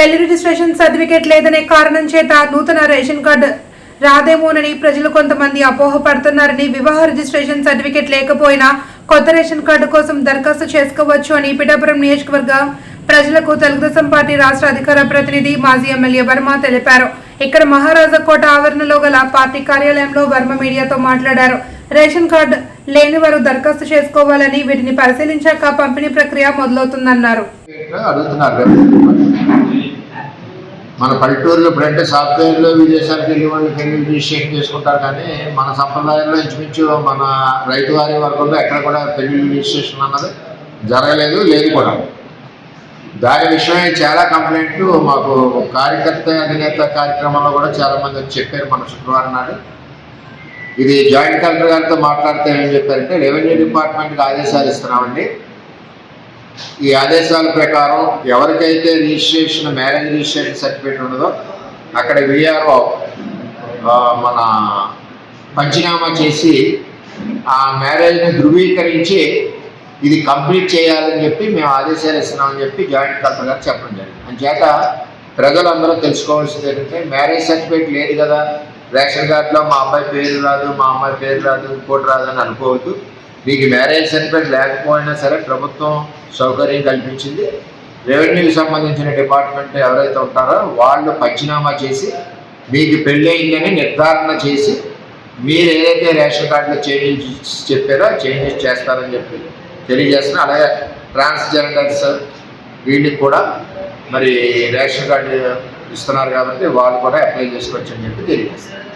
పెళ్ళి registration certificate లేదనే కారణం చేత నూతన రేషన్ కార్డు రాదేమోనని ప్రజలు కొంతమంది అపోహపడుతున్నారని వివాహ రిజిస్ట్రేషన్ సర్టిఫికేట్ లేకపోయినా కొత్త రేషన్ కార్డు కోసం దరఖాస్తు చేసుకోవచ్చు అని పిఠాపురం నియోజకవర్గ ప్రజలకు తెలుగుదేశం పార్టీ రాష్ట్ర అధికార ప్రతినిధి మాజీ ఎమ్మెల్యే వర్మ తెలిపారు. ఇక్కడ మహారాజా కోట ఆవరణలో గల పార్టీ కార్యాలయంలో వర్మ మీడియాతో మాట్లాడారు. రేషన్ కార్డు లేని వారు దరఖాస్తు చేసుకోవాలని వీటిని పరిశీలించాక పంపిణీ ప్రక్రియ మొదలవుతుందన్నారు. ఇట్లా అడుగుతున్నారు. మన పల్లెటూరులో ఇప్పుడంటే సాఫ్ట్వేర్లో విదేశాలకు వెళ్ళి వాళ్ళు పెళ్ళి రిజిస్ట్రేషన్ చేసుకుంటారు కానీ మన సంప్రదాయంలో ఇంచుమించు మన రైతు వారి వర్గంలో ఎక్కడ కూడా పెళ్ళి రిజిస్ట్రేషన్ అన్నది జరగలేదు లేదు కూడా. దాని విషయమై చాలా కంప్లైంట్లు మాకు కార్యకర్త అధినేత కార్యక్రమంలో కూడా చాలామంది చెప్పారు మన శుక్రవారం నాడు. ఇది జాయింట్ కలెక్టర్ గారితో మాట్లాడితే ఏం చెప్పారంటే రెవెన్యూ డిపార్ట్మెంట్కి ఆదేశాలు ఇస్తున్నామండి. ఈ ఆదేశాల ప్రకారం ఎవరికైతే రిజిస్ట్రేషన్ మ్యారేజ్ రిజిస్ట్రేషన్ సర్టిఫికేట్ ఉండదో అక్కడ విఆర్ఓ మన పంచనామా చేసి ఆ మ్యారేజ్ని ధృవీకరించి ఇది కంప్లీట్ చేయాలని చెప్పి మేము ఆదేశాలు ఇస్తున్నామని చెప్పి జాయింట్ కలెక్టర్ గారు చెప్పడం జరిగింది. అంచేత ప్రజలందరూ తెలుసుకోవాల్సింది ఏంటంటే మ్యారేజ్ సర్టిఫికేట్ లేదు కదా. రేషన్ కార్డులో మా అబ్బాయి పేరు రాదు మా అమ్మాయి పేరు రాదు ఇంకోటి రాదు అని అనుకోవద్దు. మీకు మ్యారేజ్ సర్టిఫికేట్ లేకపోయినా సరే ప్రభుత్వం సౌకర్యం కల్పించింది. రెవెన్యూకి సంబంధించిన డిపార్ట్మెంట్ ఎవరైతే ఉంటారో వాళ్ళు పంచనామా చేసి మీకు పెళ్ళయిందని నిర్ధారణ చేసి మీరు ఏదైతే రేషన్ కార్డులో చేంజెస్ చెప్పారో చేంజెస్ చేస్తారని చెప్పి తెలియజేస్తున్నా. అలాగే ట్రాన్స్జెండర్స్ వీళ్ళకి కూడా మరి రేషన్ కార్డు ఇస్తున్నారు కాబట్టి వాళ్ళు కూడా అప్లై చేసుకోవచ్చు అని చెప్పి తెలియజేస్తారు